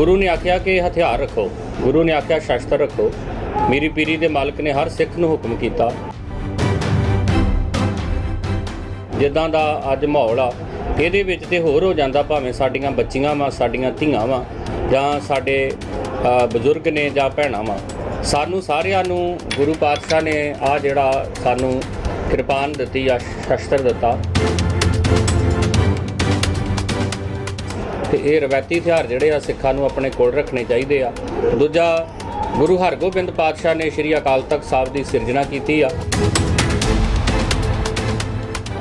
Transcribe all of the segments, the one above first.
ਗੁਰੂ ਨੇ ਆਖਿਆ ਕਿ ਹਥਿਆਰ ਰੱਖੋ। ਗੁਰੂ ਨੇ ਆਖਿਆ, ਸ਼ਸਤਰ ਰੱਖੋ। ਮੇਰੀ ਪੀਰੀ ਦੇ ਮਾਲਕ ਨੇ ਹਰ ਸਿੱਖ ਨੂੰ ਹੁਕਮ ਕੀਤਾ। ਜਿੱਦਾਂ ਦਾ ਅੱਜ ਮਾਹੌਲ ਆ, ਇਹਦੇ ਵਿੱਚ ਤੇ ਹੋਰ ਹੋ ਜਾਂਦਾ ਭਾਵੇਂ ਸਾਡੀਆਂ ਬੱਚੀਆਂ ਵਾ, ਸਾਡੀਆਂ ਧੀਆਂ ਵਾ, ਜਾਂ ਸਾਡੇ ਬਜ਼ੁਰਗ ਨੇ ਜਾਂ ਭੈਣਾਂ ਵਾਂ। ਸਾਨੂੰ ਸਾਰਿਆਂ ਨੂੰ ਗੁਰੂ ਪਾਤਸ਼ਾਹ ਨੇ ਆ ਜਿਹੜਾ ਸਾਨੂੰ ਕਿਰਪਾਨ ਦਿੱਤੀ ਆ ਸ਼ਸਤਰ ਦਿੱਤਾ। ਤੇ ਇਹ ਰਵਾਇਤੀ ਹਥਿਆਰ ਜਿਹੜੇ ਆ ਸਿੱਖਾਂ ਨੂੰ ਆਪਣੇ ਕੋਲ ਰੱਖਣੇ ਚਾਹੀਦੇ ਆ। ਦੂਜਾ, ਗੁਰੂ ਹਰਗੋਬਿੰਦ ਪਾਤਸ਼ਾਹ ਨੇ ਸ੍ਰੀ ਅਕਾਲ ਤਖਤ ਸਾਹਿਬ ਦੀ ਸਿਰਜਣਾ ਕੀਤੀ ਆ।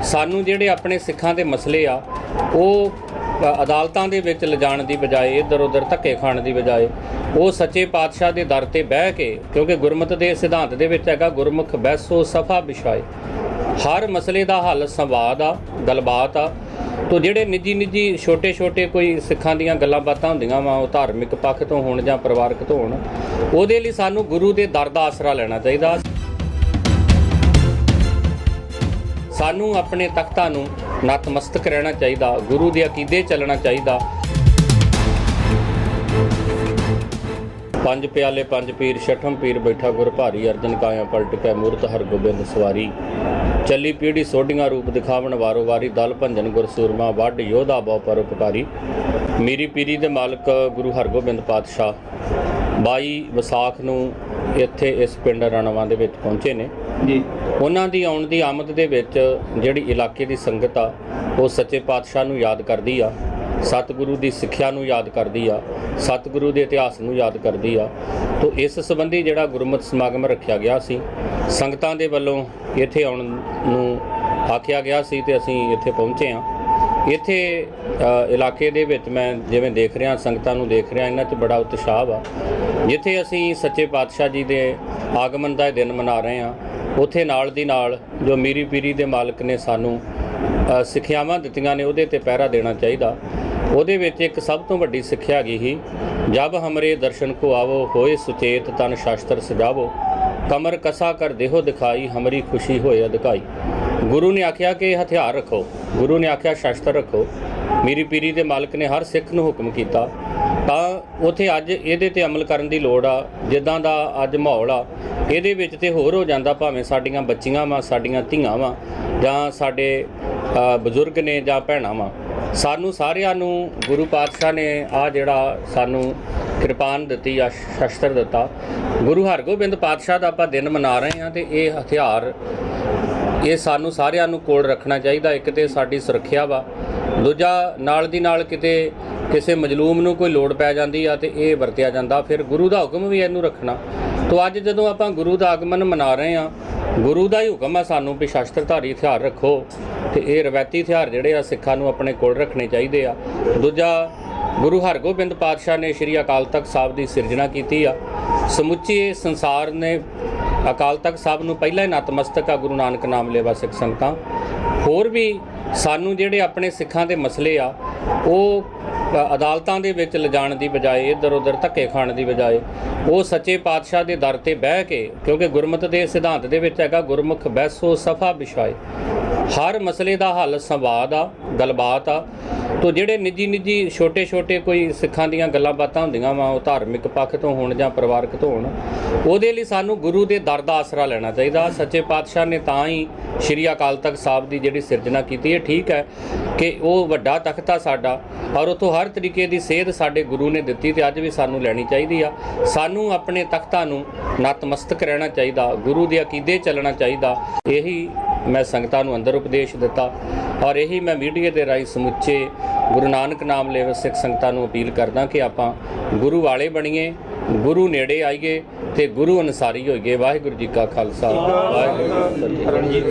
ਸਾਨੂੰ ਜਿਹੜੇ ਆਪਣੇ ਸਿੱਖਾਂ ਦੇ ਮਸਲੇ ਆ, ਉਹ ਅਦਾਲਤਾਂ ਦੇ ਵਿੱਚ ਲਿਜਾਣ ਦੀ ਬਜਾਏ ਇੱਧਰ ਉੱਧਰ ਧੱਕੇ ਖਾਣ ਦੀ ਬਜਾਏ, ਉਹ ਸੱਚੇ ਪਾਤਸ਼ਾਹ ਦੇ ਦਰ ਤੇ ਬਹਿ ਕੇ, ਕਿਉਂਕਿ ਗੁਰਮਤਿ ਦੇ ਸਿਧਾਂਤ ਦੇ ਵਿੱਚ ਹੈਗਾ, ਗੁਰਮੁਖ ਬੈਸੋ ਸਫਾ ਵਿਛਾਏ। ਹਰ ਮਸਲੇ ਦਾ ਹੱਲ ਸੰਵਾਦ ਆ, ਗੱਲਬਾਤ ਆ ਤੋ ਜਿਹੜੇ ਨਿੱਜੀ ਨਿੱਜੀ ਛੋਟੇ ਛੋਟੇ ਕੋਈ ਸਿੱਖਾਂ ਦੀਆਂ ਗੱਲਾਂ ਬਾਤਾਂ ਹੁੰਦੀਆਂ ਵਾ, ਉਹ ਧਾਰਮਿਕ ਪੱਖ ਤੋਂ ਹੋਣ ਜਾਂ ਪਰਿਵਾਰਕ ਤੋਂ ਹੋਣ, ਉਹਦੇ ਲਈ ਸਾਨੂੰ ਗੁਰੂ ਦੇ ਦਰ ਦਾ ਆਸਰਾ ਲੈਣਾ ਚਾਹੀਦਾ। ਸਾਨੂੰ ਆਪਣੇ ਤਖਤਾਂ ਨੂੰ ਨਤਮਸਤਕ ਰਹਿਣਾ ਚਾਹੀਦਾ, ਗੁਰੂ ਦੇ ਅਕੀਦੇ ਚੱਲਣਾ ਚਾਹੀਦਾ। ਪੰਜ ਪਿਆਲੇ ਪੰਜ ਪੀਰ ਛਠਮ ਪੀਰ ਬੈਠਾ ਗੁਰ ਭਾਰੀ ਅਰਜਨ ਕਾਇਆ ਪਲਟ ਕੇ ਮੂਰਤ ਹਰ ਗੋਬਿੰਦ ਸਵਾਰੀ। ਚੱਲੀ ਪੀੜੀ ਸੋਢੀਆਂ ਰੂਪ ਦਿਖਾਵਣ ਵਾਰੋ ਵਾਰੀ ਦਲ ਭੰਜਨ ਗੁਰ ਸੂਰਮਾ ਵੱਡ ਯੋਧਾ ਬਹੁ ਪਰਉਪਕਾਰੀ ਮੇਰੀ ਪੀਰੀ ਦੇ ਮਾਲਕ ਗੁਰੂ ਹਰਗੋਬਿੰਦ ਪਾਤਸ਼ਾਹ। 22 ਵਿਸਾਖ ਨੂੰ ਇੱਥੇ ਇਸ ਪਿੰਡ ਰਣਵਾ ਦੇ ਵਿੱਚ ਪਹੁੰਚੇ ਨੇ। ਜੀ। ਉਹਨਾਂ ਦੀ ਆਉਣ ਦੀ ਆਮਦ ਦੇ ਵਿੱਚ ਜਿਹੜੀ ਇਲਾਕੇ ਦੀ ਸੰਗਤ ਆ ਉਹ ਸੱਚੇ ਪਾਤਸ਼ਾਹ ਨੂੰ ਯਾਦ ਕਰਦੀ ਆ। ਸਤਿਗੁਰੂ ਦੀ ਸਿੱਖਿਆ ਨੂੰ ਯਾਦ ਕਰਦੀ ਆ, ਸਤਿਗੁਰੂ ਦੇ ਇਤਿਹਾਸ ਨੂੰ ਯਾਦ ਕਰਦੀ ਆ। ਤੋਂ ਇਸ ਸੰਬੰਧੀ ਜਿਹੜਾ ਗੁਰਮਤਿ ਸਮਾਗਮ ਰੱਖਿਆ ਗਿਆ ਸੀ, ਸੰਗਤਾਂ ਦੇ ਵੱਲੋਂ ਇੱਥੇ ਆਉਣ ਨੂੰ ਆਖਿਆ ਗਿਆ ਸੀ ਤੇ ਅਸੀਂ ਇੱਥੇ ਪਹੁੰਚੇ ਆ ਇੱਥੇ ਇਲਾਕੇ ਦੇ ਵਿੱਚ ਮੈਂ ਜਿਵੇਂ ਦੇਖ ਰਿਹਾ, ਸੰਗਤਾਂ ਨੂੰ ਦੇਖ ਰਿਹਾ, ਇਹਨਾਂ 'ਚ ਬੜਾ ਉਤਸ਼ਾਹ ਵਾ ਜਿੱਥੇ ਅਸੀਂ ਸੱਚੇ ਪਾਤਸ਼ਾਹ ਜੀ ਦੇ ਆਗਮਨ ਦਾ ਦਿਨ ਮਨਾ ਰਹੇ ਆ ਉੱਥੇ ਨਾਲ ਦੀ ਨਾਲ ਜੋ ਮੀਰੀ ਪੀਰੀ ਦੇ ਮਾਲਕ ਨੇ ਸਾਨੂੰ ਸਿੱਖਿਆਵਾਂ ਦਿੱਤੀਆਂ ਨੇ, ਉਹਦੇ ਤੇ ਪਹਿਰਾ ਦੇਣਾ ਚਾਹੀਦਾ। ਉਹਦੇ ਵਿੱਚ ਇੱਕ ਸਭ ਤੋਂ ਵੱਡੀ ਸਿੱਖਿਆ ਹੈਗੀ ਹੀ ਜਬ ਹਮਰੇ ਦਰਸ਼ਨ ਕੋ ਆਵੋ, ਹੋਏ ਸੁਚੇਤ ਤਨ ਸ਼ਾਸਤਰ ਸਜਾਵੋ, ਕਮਰ ਕਸਾ ਕਰ ਦੇਹੋ ਦਿਖਾਈ, ਹਮਰੀ ਖੁਸ਼ੀ ਹੋਏ ਅਧਿਕਾਈ। ਗੁਰੂ ਨੇ ਆਖਿਆ ਕਿ ਹਥਿਆਰ ਰੱਖੋ, ਗੁਰੂ ਨੇ ਆਖਿਆ ਸ਼ਸਤਰ ਰੱਖੋ, ਮੇਰੀ ਪੀਰੀ ਦੇ ਮਾਲਕ ਨੇ ਹਰ ਸਿੱਖ ਨੂੰ ਹੁਕਮ ਕੀਤਾ। ਤਾਂ ਉਥੇ ਅੱਜ ਇਹਦੇ ਤੇ ਅਮਲ ਕਰਨ ਦੀ ਲੋੜ ਆ, ਜਿੱਦਾਂ ਦਾ ਅੱਜ ਮਾਹੌਲ ਆ, ਇਹਦੇ ਵਿੱਚ ਤੇ ਹੋਰ ਹੋ ਜਾਂਦਾ, ਭਾਵੇਂ ਸਾਡੀਆਂ ਬੱਚੀਆਂ ਵਾ, ਸਾਡੀਆਂ ਧੀਆਂ ਵਾਂ, ਜਾਂ ਸਾਡੇ ਬਜ਼ੁਰਗ ਨੇ ਜਾਂ ਭੈਣਾਂ ਵਾਂ। ਸਾਨੂੰ ਸਾਰਿਆਂ ਨੂੰ ਗੁਰੂ ਪਾਤਸ਼ਾਹ ਨੇ ਆ ਜਿਹੜਾ ਸਾਨੂੰ ਕਿਰਪਾਨ ਦਿੱਤੀ ਆ ਸ਼ਸਤਰ ਦਿੱਤਾ। ਗੁਰੂ ਹਰਗੋਬਿੰਦ ਪਾਤਸ਼ਾਹ ਦਾ ਆਪਾਂ ਦਿਨ ਮਨਾ ਰਹੇ ਹਾਂ ਤੇ ਇਹ ਹਥਿਆਰ ਇਹ ਸਾਨੂੰ ਸਾਰਿਆਂ ਨੂੰ ਕੋਲ ਰੱਖਣਾ ਚਾਹੀਦਾ, ਇੱਕ ਤੇ ਸਾਡੀ ਸੁਰੱਖਿਆ ਵਾ। ਦੂਜਾ, ਨਾਲ ਦੀ ਨਾਲ ਕਿਤੇ ਕਿਸੇ ਮਜਲੂਮ ਨੂੰ ਕੋਈ ਲੋੜ ਪੈ ਜਾਂਦੀ ਆ ਤੇ ਇਹ ਵਰਤਿਆ ਜਾਂਦਾ। ਫਿਰ ਗੁਰੂ ਦਾ ਹੁਕਮ ਵੀ ਇਹਨੂੰ ਰੱਖਣਾ। ਤੋਂ ਅੱਜ ਜਦੋਂ ਆਪਾਂ ਗੁਰੂ ਦਾ ਆਗਮਨ ਮਨਾ ਰਹੇ ਆ ਗੁਰੂ ਦਾ ਹੀ ਹੁਕਮ ਆ ਸਾਨੂੰ ਵੀ ਸ਼ਸਤਰਧਾਰੀ ਹਥਿਆਰ ਰੱਖੋ। ਤੇ ਇਹ ਰਵਾਇਤੀ ਹਥਿਆਰ ਜਿਹੜੇ ਆ ਸਿੱਖਾਂ ਨੂੰ ਆਪਣੇ ਕੋਲ ਰੱਖਣੇ ਚਾਹੀਦੇ ਆ। ਦੂਜਾ, ਗੁਰੂ ਹਰਗੋਬਿੰਦ ਪਾਤਸ਼ਾਹ ਨੇ ਸ੍ਰੀ ਅਕਾਲ ਤਖਤ ਸਾਹਿਬ ਦੀ ਸਿਰਜਣਾ ਕੀਤੀ ਆ। ਸਮੁੱਚੇ ਸੰਸਾਰ ਨੇ ਅਕਾਲ ਤਖਤ ਸਾਹਿਬ ਨੂੰ ਪਹਿਲਾਂ ਹੀ ਨਤਮਸਤਕ ਆ, ਗੁਰੂ ਨਾਨਕ ਨਾਮ ਲੇਵਾ ਸਿੱਖ ਸੰਗਤਾਂ। ਹੋਰ ਵੀ ਸਾਨੂੰ ਜਿਹੜੇ ਆਪਣੇ ਸਿੱਖਾਂ ਦੇ ਮਸਲੇ ਆ, ਉਹ ਅਦਾਲਤਾਂ ਦੇ ਵਿੱਚ ਲਿਜਾਣ ਦੀ ਬਜਾਏ ਇੱਧਰ ਉੱਧਰ ਧੱਕੇ ਖਾਣ ਦੀ ਬਜਾਏ, ਉਹ ਸੱਚੇ ਪਾਤਸ਼ਾਹ ਦੇ ਦਰ ਤੇ ਬਹਿ ਕੇ, ਕਿਉਂਕਿ ਗੁਰਮਤਿ ਦੇ ਸਿਧਾਂਤ ਦੇ ਵਿੱਚ ਹੈਗਾ, ਗੁਰਮੁਖ ਬੈਸੋ ਸਫਾ ਵਿਸ਼ਾਏ ਹਰ ਮਸਲੇ ਦਾ ਹੱਲ ਸੰਵਾਦ ਆ, ਗੱਲਬਾਤ ਆ। ਤੋ ਜਿਹੜੇ ਨਿੱਜੀ ਨਿੱਜੀ ਛੋਟੇ ਛੋਟੇ ਕੋਈ ਸਿੱਖਾਂ ਦੀਆਂ ਗੱਲਾਂ ਬਾਤਾਂ ਹੁੰਦੀਆਂ ਵਾ, ਉਹ ਧਾਰਮਿਕ ਪੱਖ ਤੋਂ ਹੋਣ ਜਾਂ ਪਰਿਵਾਰਕ ਤੋਂ ਹੋਣ, ਉਹਦੇ ਲਈ ਸਾਨੂੰ ਗੁਰੂ ਦੇ ਦਰ ਦਾ ਆਸਰਾ ਲੈਣਾ ਚਾਹੀਦਾ। ਸੱਚੇ ਪਾਤਸ਼ਾਹ ਨੇ ਤਾਂ ਹੀ ਸ੍ਰੀ ਅਕਾਲ ਤਖਤ ਸਾਹਿਬ ਦੀ ਜਿਹੜੀ ਸਿਰਜਣਾ ਕੀਤੀ ਹੈ ਠੀਕ ਹੈ ਕਿ ਉਹ ਵੱਡਾ ਤਖਤ ਆ ਸਾਡਾ ਔਰ ਉਥੋਂ ਹਰ ਤਰੀਕੇ ਦੀ ਸੇਧ ਸਾਡੇ ਗੁਰੂ ਨੇ ਦਿੱਤੀ ਤੇ ਅੱਜ ਵੀ ਸਾਨੂੰ ਲੈਣੀ ਚਾਹੀਦੀ ਆ। ਸਾਨੂੰ ਆਪਣੇ ਤਖਤਾਂ ਨੂੰ ਨਤਮਸਤਕ ਰਹਿਣਾ ਚਾਹੀਦਾ, ਗੁਰੂ ਦੇ ਅਕੀਦੇ ਚੱਲਣਾ ਚਾਹੀਦਾ। ਇਹੀ ਮੈਂ ਸੰਗਤਾਂ ਨੂੰ ਅੰਦਰ ਉਪਦੇਸ਼ ਦਿੱਤਾ ਔਰ ਇਹੀ ਮੈਂ ਮੀਡੀਆ ਦੇ ਰਾਹੀਂ ਸਮੁੱਚੇ ਗੁਰੂ ਨਾਨਕ ਨਾਮ ਲੇਵ ਸਿੱਖ ਸੰਗਤਾਂ ਨੂੰ ਅਪੀਲ ਕਰਦਾ ਕਿ ਆਪਾਂ ਗੁਰੂ ਵਾਲੇ ਬਣੀਏ, ਗੁਰੂ ਨੇੜੇ ਆਈਏ ਤੇ ਗੁਰੂ ਅਨਸਾਰੀ ਹੋਈਏ। ਵਾਹਿਗੁਰੂ ਜੀ ਕਾ ਖਾਲਸਾ, ਵਾਹਿਗੁਰੂ ਜੀ